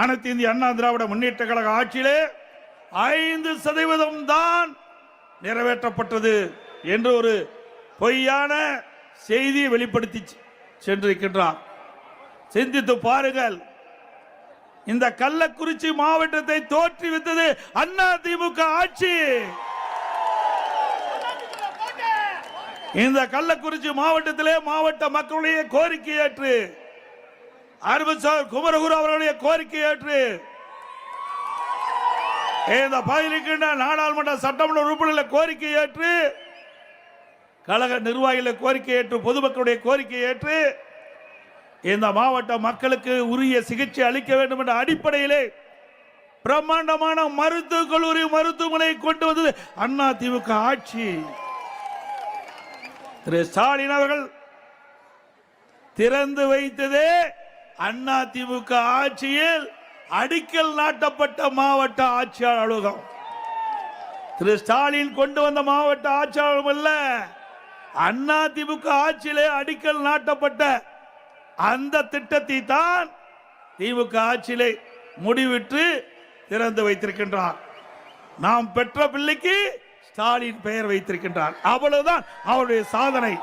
அனைத்து இந்திய அண்ணா திராவிட முன்னேற்ற கழக ஆட்சியிலே ஐந்து சதவீதம் தான் நிறைவேற்றப்பட்டது என்று ஒரு பொய்யான செய்தியை வெளிப்படுத்தி சென்றிருக்கின்றார். சிந்தித்து பாருங்கள். இந்த கள்ளக்குறிச்சி மாவட்டத்தை தோற்றுவித்தது அண்ணா திமுக ஆட்சி. இந்த கள்ளக்குறிச்சி மாவட்டத்திலே மாவட்ட மக்களுடைய கோரிக்கை ஏற்று குமரகுரு அவர்களுடைய கோரிக்கை ஏற்று. இந்த பகுதியில் இருக்கின்ற நாடாளுமன்ற சட்டமன்ற உறுப்பினர்களை கோரிக்கை ஏற்று கழக நிர்வாகிகளை கோரிக்கை ஏற்று பொதுமக்களுடைய கோரிக்கை ஏற்று இந்த மாவட்ட மக்களுக்கு உரிய சிகிச்சை அளிக்க வேண்டும் என்ற அடிப்படையிலே பிரம்மாண்டமான மருத்துவக் கல்லூரி மருத்துவமனை கொண்டு வந்தது அண்ணா திமுக ஆட்சி. திரு ஸ்டாலின் அவர்கள் திறந்து வைத்ததே அண்ணா திமுக ஆட்சியில் அடிக்கல் நாட்டப்பட்ட மாவட்ட ஆட்சியாளர் அலுவலகம். திரு ஸ்டாலின் கொண்டு வந்த மாவட்ட ஆட்சியாளர் அல்ல அண்ணா திமுக ஆட்சியிலே அடிக்கல் நாட்டப்பட்ட அந்த திட்டத்தை தான் திமுக ஆட்சியிலே முடிவிட்டு திறந்து வைத்திருக்கின்றார். நாம் பெற்ற பிள்ளைக்கு ஸ்டாலின் பெயர் வைத்திருக்கின்றார். அவ்வளவுதான் அவருடைய சாதனை.